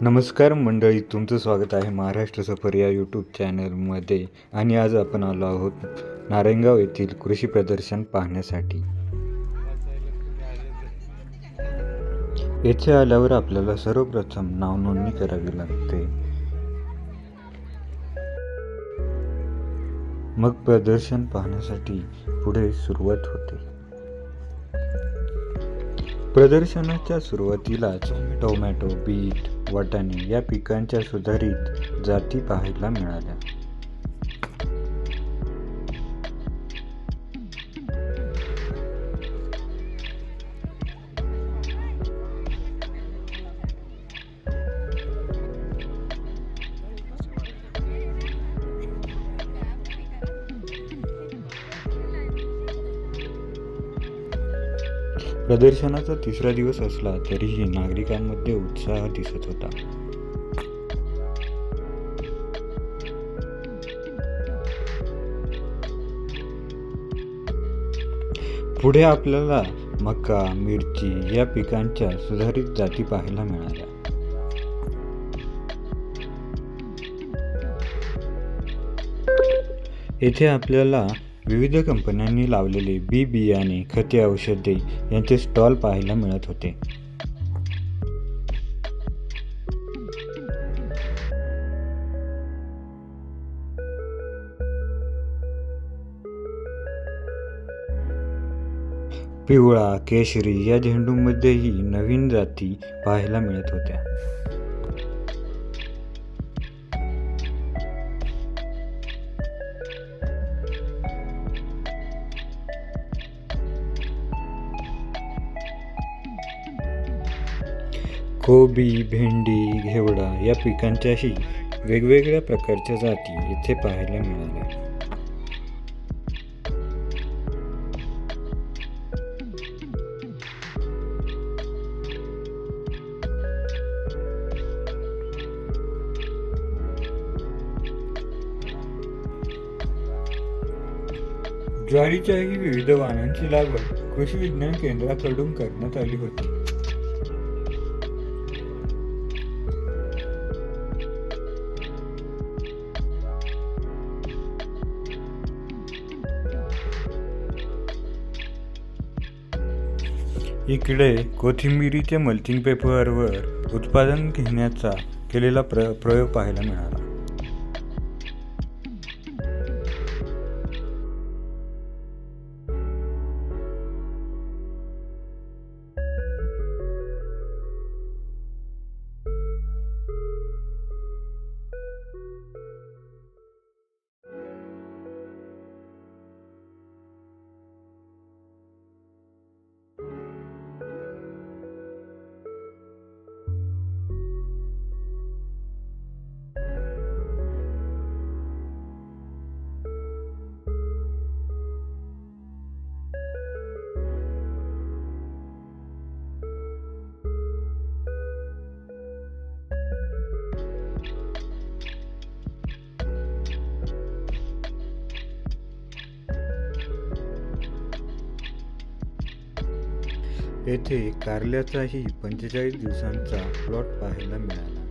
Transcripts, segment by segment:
नमस्कार मंडळी तुमचं स्वागत आहे महाराष्ट्र सफर या यूट्यूब चॅनलमध्ये आणि आज आपण आलो आहोत नारायणगाव येथील कृषी प्रदर्शन पाहण्यासाठी. येथे आल्यावर आपल्याला सर्वप्रथम नाव नोंदणी करावी लागते. मग प्रदर्शन पाहण्यासाठी पुढे सुरुवात होते. प्रदर्शनाच्या सुरुवातीलाच टोमॅटो बीट वाटाणे या पिकांच्या सुधारित जाती पाहायला मिळाल्या. प्रदर्शनाचा तिसरा दिवस असला तरीही नागरिकांमध्ये उत्साह दिसत होता. पुढे आपल्याला मका मिरची या पिकांच्या सुधारित जाती पाहायला मिळाल्या. येथे आपल्याला विविध कंपन्यांनी लावलेले बी बियाणे खते औषधे यांचे स्टॉल पाहायला मिळत होते. पिवळा केशरी या झेंडूमध्येही नवीन जाती पाहायला मिळत होत्या. कोबी भेंडी घेवडा या पिकांच्याही वेगवेगळ्या प्रकारच्या जाती इथे पाहायला मिळाल्या. ज्वारीच्याही विविध वाणांची लागवड कृषी विज्ञान केंद्राकडून करण्यात आली होती. इकडे कोथिंबिरीच्या मल्चिंग पेपरवर उत्पादन घेण्याचा केलेला प्र प्रयोग पाहायला मिळाला. येथे कारल्याचाही पंचेचाळीस दिवसांचा प्लॉट पाहायला मिळाला.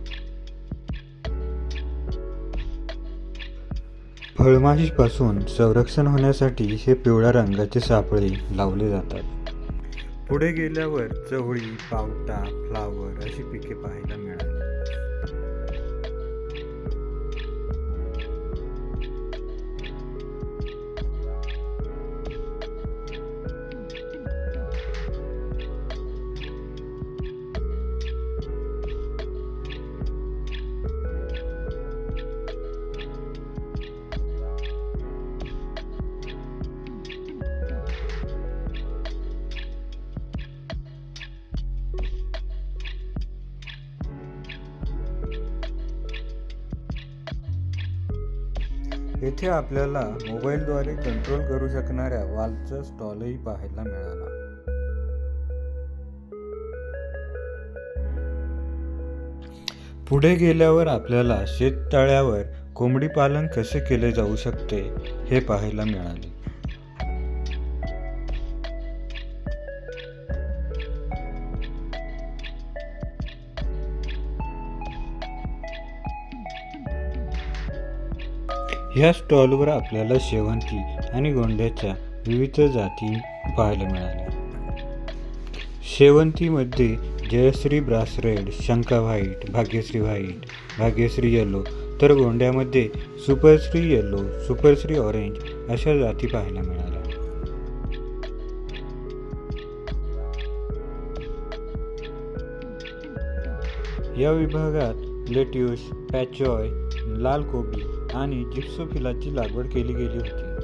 फळमाशीपासून संरक्षण होण्यासाठी हे पिवळ्या रंगाचे सापळे लावले जातात. पुढे गेल्यावर चवळी पावटा फ्लावर अशी पिके पाहायला मिळाली येथे आपल्याला मोबाईलद्वारे कंट्रोल करू शकणाऱ्या वालचा स्टॉलही पाहायला मिळाला. पुढे गेल्यावर आपल्याला शेततळ्यावर कोंबडी पालन कसे केले जाऊ शकते हे पाहायला मिळाले. ह्या स्टॉलवर आपल्याला शेवंती आणि गोंड्याच्या विविध जाती पाहायला मिळाल्या. शेवंतीमध्ये जयश्री ब्रास रेड शंका white Bhagyashree white Bhagyashree yellow तर गोंड्यामध्ये सुपरश्री येलो सुपरश्री ऑरेंज अशा जाती पाहायला मिळाल्या. या विभागात लेट्यूस पॅचॉय लाल कोबी आणि जिप्सोफिलाची लागवड केली गेली होती.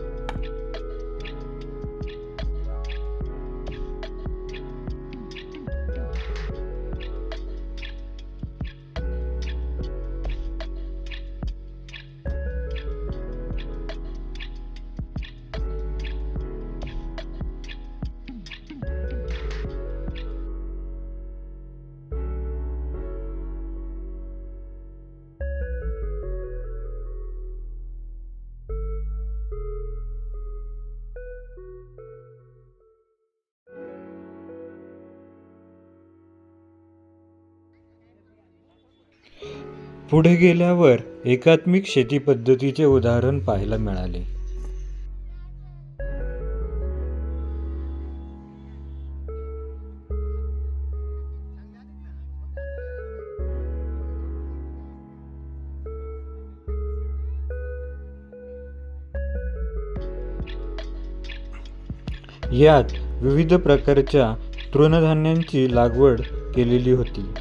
पुढे गेल्यावर एकात्मिक शेती पद्धतीचे उदाहरण पाहायला मिळाले. यात विविध प्रकारच्या तृणधान्यांची लागवड केलेली होती.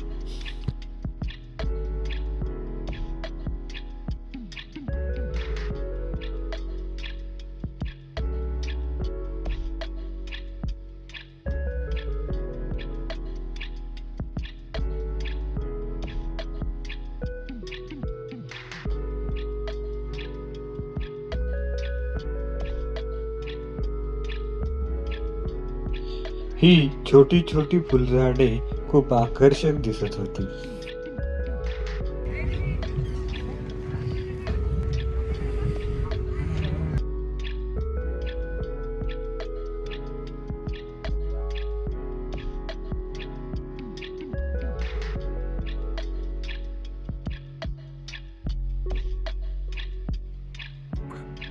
ही छोटी छोटी फुलझाडे खूप आकर्षक दिसत होती.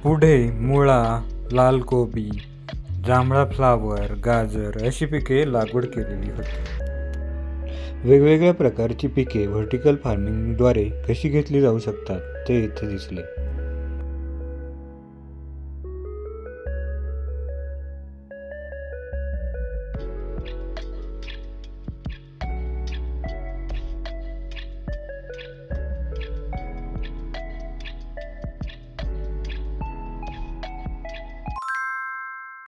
पुढे मुळा लाल कोबी जांभळा फ्लावर गाजर अशी पिके लागवड केलेली होती. वेगवेगळ्या प्रकारची पिके व्हर्टिकल फार्मिंगद्वारे कशी घेतली जाऊ शकतात ते इथे दिसले.